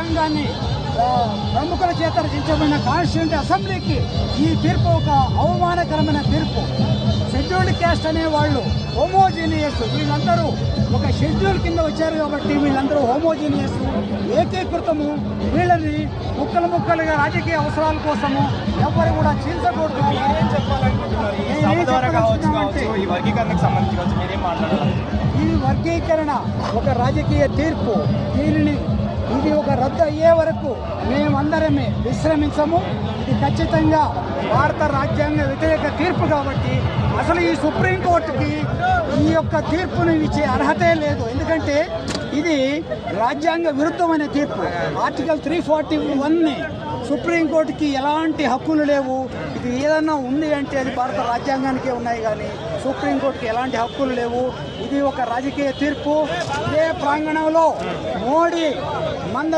రాజ్యాంగాన్ని ప్రముఖుల చేత రచించబడిన కాన్స్టిట్యూంట్ అసెంబ్లీకి ఈ తీర్పు ఒక అవమానకరమైన తీర్పు. షెడ్యూల్డ్ క్యాస్ట్ అనే వాళ్ళు హోమోజీనియస్. వీళ్ళందరూ ఒక షెడ్యూల్ కింద వచ్చారు కాబట్టి వీళ్ళందరూ హోమోజీనియస్. ఏకీకృతము. వీళ్ళని ముక్కలు ముక్కలుగా రాజకీయ అవసరాల కోసము ఎవరు కూడా చీల్చకూడదు. ఈ వర్గీకరణ ఒక రాజకీయ తీర్పు. దీనిని ఇది ఒక రద్దు అయ్యే వరకు మేమందరమే విశ్రమించము. ఇది ఖచ్చితంగా భారత రాజ్యాంగ వ్యతిరేక తీర్పు కాబట్టి అసలు ఈ సుప్రీంకోర్టుకి ఈ యొక్క తీర్పును ఇచ్చే అర్హతే లేదు. ఎందుకంటే ఇది రాజ్యాంగ విరుద్ధమైన తీర్పు. ఆర్టికల్ త్రీ ఫార్టీ వన్ని సుప్రీంకోర్టుకి ఎలాంటి హక్కులు లేవు? ఇది ఏదన్నా ఉంది అంటే అది భారత రాజ్యాంగానికే ఉన్నాయి కానీ సుప్రీంకోర్టుకి ఎలాంటి హక్కులు లేవు? ఇది ఒక రాజకీయ తీర్పు. ఇదే ప్రాంగణంలో మోడీ మంద